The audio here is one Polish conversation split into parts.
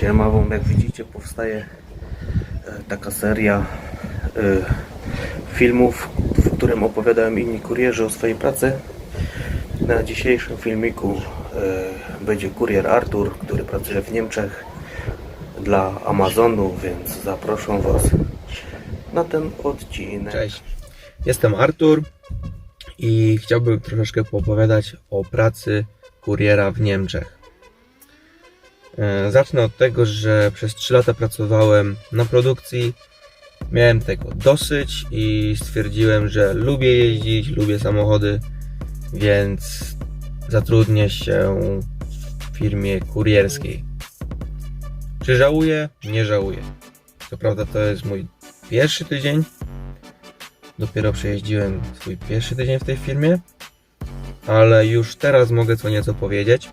Siema, wam. Jak widzicie powstaje e, taka seria e, filmów, w którym opowiadają inni kurierzy o swojej pracy. Na dzisiejszym filmiku e, będzie kurier Artur, który pracuje w Niemczech dla Amazonu, więc zapraszam was na ten odcinek. Cześć, jestem Artur i chciałbym troszeczkę poopowiadać o pracy kuriera w Niemczech. E, Zacznę od tego, że przez 3 lata pracowałem na produkcji. Miałem tego dosyć i stwierdziłem, że lubię jeździć, lubię samochody, więc zatrudnię się w firmie kurierskiej. Czy żałuję? Nie żałuję. Co prawda to jest mój pierwszy tydzień. Dopiero przejeździłem swój pierwszy tydzień w tej firmie, ale już teraz mogę co nieco powiedzieć.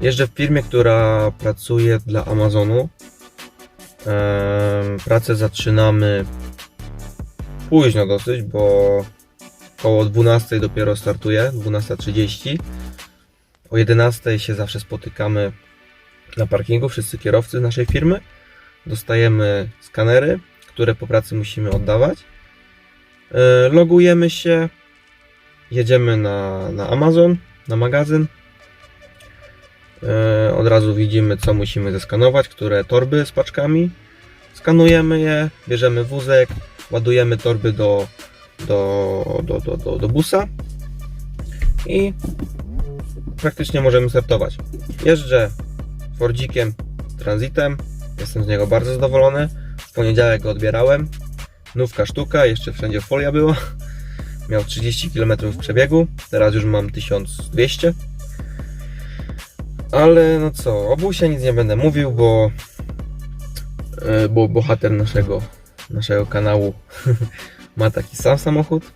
Jeżdżę w firmie, która pracuje dla Amazonu. Pracę zaczynamy późno dosyć, bo około 12 dopiero startuje, 12.30. O 11 się zawsze spotykamy na parkingu, wszyscy kierowcy naszej firmy. Dostajemy skanery, które po pracy musimy oddawać. E, Logujemy się, jedziemy na, na Amazon, na magazyn. E, Od razu widzimy, co musimy zeskanować, które torby z paczkami. Skanujemy je, bierzemy wózek, ładujemy torby do, do, do, do, do, do busa i praktycznie możemy startować. Jeżdżę Fordzikiem Transitem, jestem z niego bardzo zadowolony. W poniedziałek go odbierałem. Nówka sztuka, jeszcze wszędzie folia była. Miał 30 km w przebiegu, teraz już mam 1200. Ale no co, o busie nic nie będę mówił, bo, e, bo bohater naszego, naszego kanału ma taki sam samochód.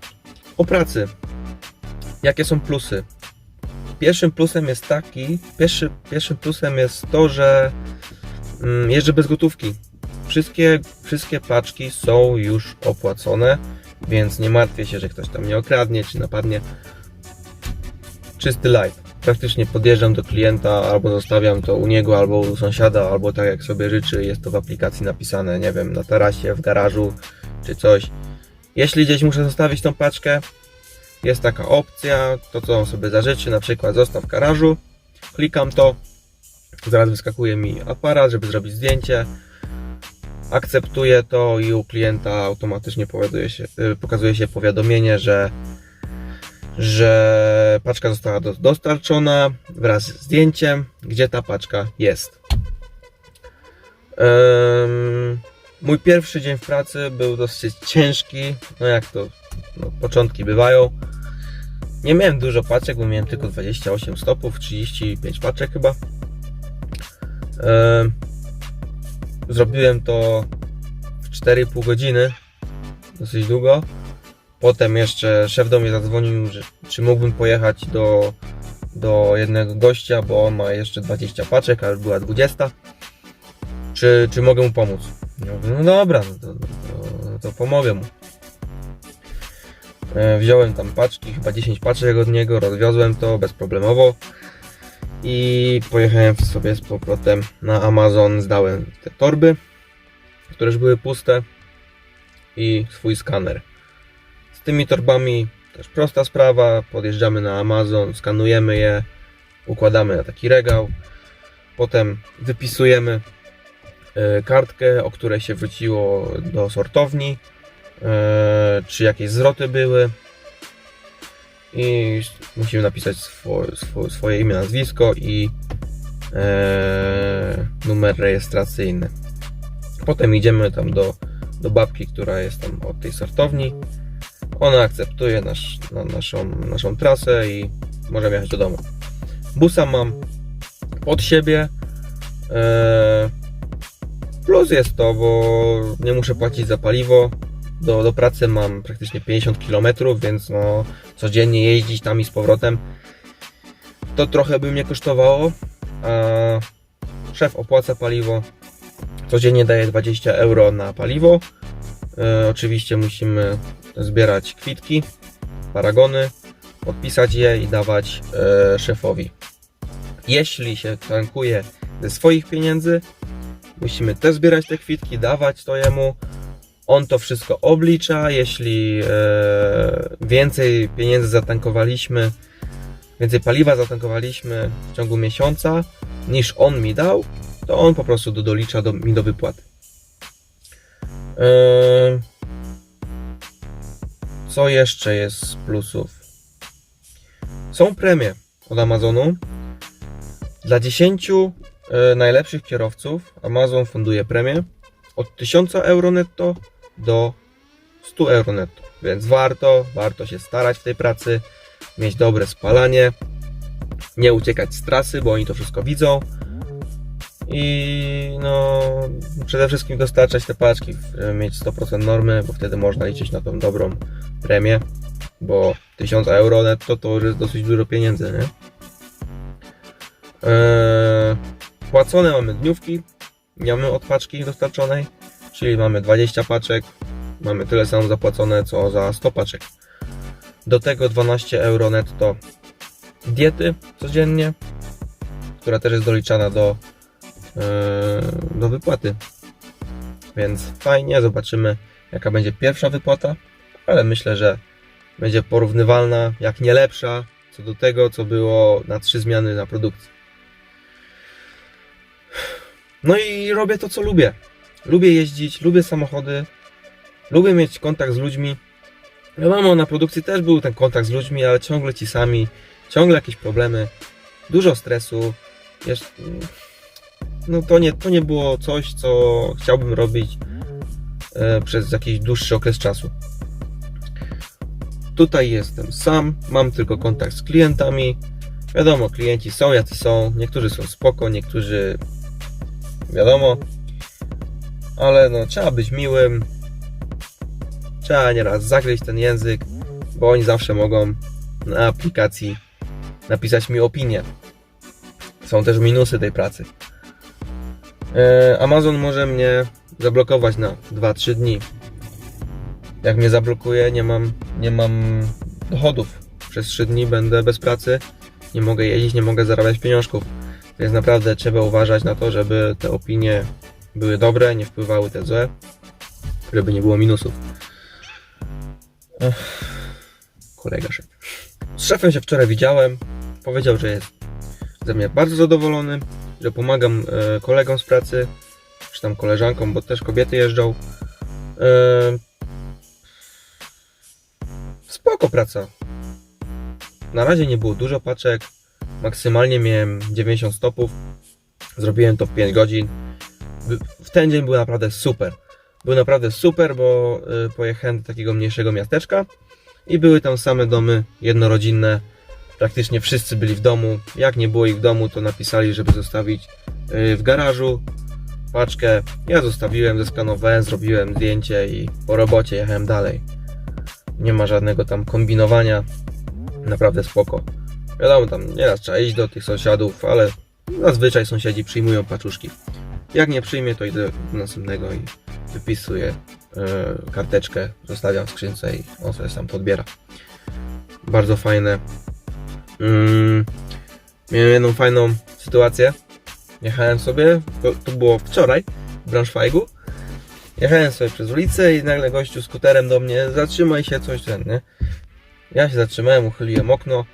O pracy. Jakie są plusy? Pierwszym plusem jest taki, pierwszy, pierwszym plusem jest to, że mm, jeżdżę bez gotówki. Wszystkie, wszystkie paczki są już opłacone, więc nie martwię się, że ktoś tam mnie okradnie czy napadnie. Czysty light. Praktycznie podjeżdżam do klienta, albo zostawiam to u niego, albo u sąsiada, albo tak jak sobie życzy, jest to w aplikacji napisane, nie wiem, na tarasie, w garażu czy coś. Jeśli gdzieś muszę zostawić tą paczkę, jest taka opcja, to co on sobie zażyczy, na przykład zostaw w garażu, klikam to, zaraz wyskakuje mi aparat, żeby zrobić zdjęcie, akceptuję to i u klienta automatycznie się, y, pokazuje się powiadomienie, że, że paczka została do, dostarczona wraz z zdjęciem, gdzie ta paczka jest. Mój pierwszy dzień w pracy był dosyć ciężki, no jak to no, początki bywają. Nie miałem dużo paczek, bo miałem tylko 28 stopów, 35 paczek chyba. Em, Zrobiłem to w 4,5 godziny, dosyć długo. Potem jeszcze szef do mnie zadzwonił, że, czy mógłbym pojechać do, do jednego gościa, bo on ma jeszcze 20 paczek, a już była 20. Czy, czy mogę mu pomóc? Ja mówię, no dobra, no to, to, to pomogę mu. E, Wziąłem tam paczki, chyba 10 paczek od niego, rozwiozłem to bezproblemowo i pojechałem sobie z powrotem na Amazon, zdałem te torby, które już były puste i swój skaner. Z tymi torbami też prosta sprawa, podjeżdżamy na Amazon, skanujemy je, układamy na taki regał, potem wypisujemy e, kartkę, o której się wróciło do sortowni, e, czy jakieś zwroty były i musimy napisać swo, swo, swoje imię, nazwisko i e, numer rejestracyjny. Potem idziemy tam do, do babki, która jest tam od tej sortowni. Ona akceptuje nasz, na, naszą, naszą trasę i możemy jechać do domu. Busa mam pod siebie. E, plus jest to, bo nie muszę płacić za paliwo. Do, do pracy mam praktycznie 50 km, więc no, codziennie jeździć tam i z powrotem to trochę by mnie kosztowało. A szef opłaca paliwo. Codziennie daje 20 euro na paliwo. E, oczywiście musimy zbierać kwitki, paragony, podpisać je i dawać e, szefowi. Jeśli się tankuje ze swoich pieniędzy. Musimy też zbierać te kwitki, dawać to jemu. On to wszystko oblicza. Jeśli e, więcej pieniędzy zatankowaliśmy, więcej paliwa zatankowaliśmy w ciągu miesiąca niż on mi dał, to on po prostu do, dolicza do, mi do wypłaty. E, co jeszcze jest z plusów? Są premie od Amazonu. Dla 10 e, najlepszych kierowców Amazon funduje premię od 1000 euro netto do 100 euro netto. Więc warto, warto się starać w tej pracy, mieć dobre spalanie, nie uciekać z trasy, bo oni to wszystko widzą. I no, przede wszystkim dostarczać te paczki, żeby mieć 100% normy, bo wtedy można liczyć na tą dobrą premię, bo 1000 euro netto to już jest dosyć dużo pieniędzy, nie? Eee, płacone mamy dniówki, mamy od paczki dostarczonej, czyli mamy 20 paczek, mamy tyle samo zapłacone co za 100 paczek. Do tego 12 euro netto diety codziennie, która też jest doliczana do, do wypłaty. Więc fajnie, zobaczymy jaka będzie pierwsza wypłata, ale myślę, że będzie porównywalna, jak nie lepsza, co do tego, co było na trzy zmiany na produkcji. No i robię to, co lubię. Lubię jeździć, lubię samochody, lubię mieć kontakt z ludźmi. Wiadomo, na produkcji też był ten kontakt z ludźmi, ale ciągle ci sami, ciągle jakieś problemy, dużo stresu. Jest, no to nie, to nie było coś, co chciałbym robić e, przez jakiś dłuższy okres czasu. Tutaj jestem sam, mam tylko kontakt z klientami. Wiadomo, klienci są jacy są, niektórzy są spoko, niektórzy wiadomo, ale no trzeba być miłym, trzeba nieraz zagryźć ten język, bo oni zawsze mogą na aplikacji napisać mi opinię. Są też minusy tej pracy. E, Amazon może mnie zablokować na 2-3 dni. Jak mnie zablokuje, nie mam, nie mam dochodów. Przez 3 dni będę bez pracy, nie mogę jeździć, nie mogę zarabiać pieniążków. Więc naprawdę trzeba uważać na to, żeby te opinie były dobre, nie wpływały te złe, żeby nie było minusów. Ech, kolega szef. Z szefem się wczoraj widziałem. Powiedział, że jest ze mnie bardzo zadowolony, że pomagam e, kolegom z pracy, czy tam koleżankom, bo też kobiety jeżdżą. E, spoko praca. Na razie nie było dużo paczek. Maksymalnie miałem 90 stopów. Zrobiłem to w 5 godzin. W ten dzień był naprawdę super. Był naprawdę super, bo y, pojechałem do takiego mniejszego miasteczka i były tam same domy jednorodzinne. Praktycznie wszyscy byli w domu. Jak nie było ich w domu, to napisali, żeby zostawić y, w garażu paczkę. Ja zostawiłem, zeskanowałem, zrobiłem zdjęcie i po robocie jechałem dalej. Nie ma żadnego tam kombinowania. Naprawdę spoko. Wiadomo, tam nieraz trzeba iść do tych sąsiadów, ale zazwyczaj sąsiedzi przyjmują paczuszki. Jak nie przyjmie, to idę do następnego i wypisuję e, karteczkę, zostawiam w skrzynce i on sobie sam podbiera. Bardzo fajne. Mm, miałem jedną fajną sytuację. Jechałem sobie, to, to było wczoraj w Braunschweigu. Jechałem sobie przez ulicę i nagle gościu skuterem do mnie, zatrzymaj się, coś ten, nie? Ja się zatrzymałem, uchyliłem okno.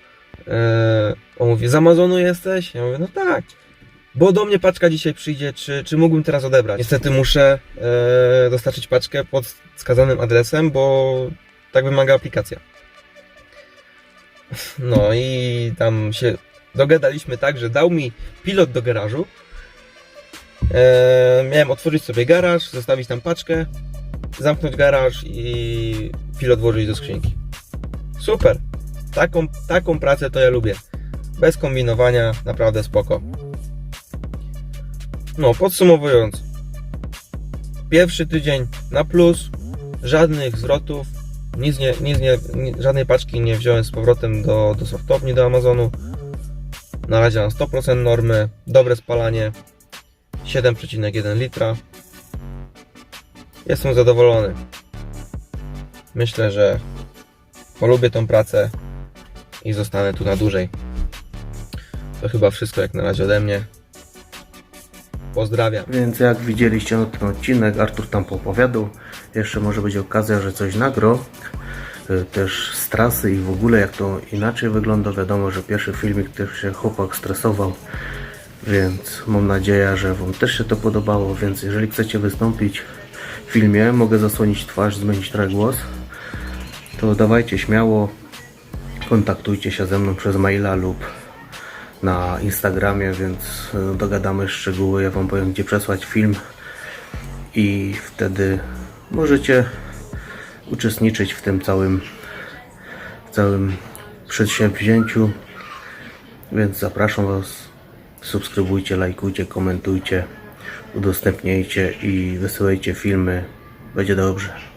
Eee, on mówi, z Amazonu jesteś? Ja mówię, no tak. Bo do mnie paczka dzisiaj przyjdzie, czy, czy mógłbym teraz odebrać? Niestety muszę e, dostarczyć paczkę pod wskazanym adresem, bo tak wymaga aplikacja. No i tam się dogadaliśmy tak, że dał mi pilot do garażu. E, miałem otworzyć sobie garaż, zostawić tam paczkę, zamknąć garaż i pilot włożyć do skrzynki. Super. Taką, taką pracę to ja lubię. Bez kombinowania, naprawdę spoko. No, podsumowując. Pierwszy tydzień na plus, żadnych zwrotów, nic nie, nic nie, ni- żadnej paczki nie wziąłem z powrotem do, do sortowni, do Amazonu. Na razie mam 100% normy, dobre spalanie, 7,1 litra. Jestem zadowolony. Myślę, że polubię tą pracę i zostanę tu na dłużej. To chyba wszystko jak na razie ode mnie. Pozdrawiam. Więc jak widzieliście no, ten odcinek, Artur tam opowiadał. Jeszcze może być okazja, że coś nagro. Też z trasy i w ogóle jak to inaczej wygląda. Wiadomo, że pierwszy filmik też się chłopak stresował. Więc mam nadzieję, że Wam też się to podobało. Więc jeżeli chcecie wystąpić w filmie, mogę zasłonić twarz, zmienić trochę głos. To dawajcie śmiało. Kontaktujcie się ze mną przez maila lub na Instagramie, więc y, dogadamy szczegóły. Ja Wam powiem, gdzie przesłać film i wtedy możecie uczestniczyć w tym całym, całym przedsięwzięciu. Więc zapraszam Was. Subskrybujcie, lajkujcie, komentujcie, udostępniajcie i wysyłajcie filmy. Będzie dobrze.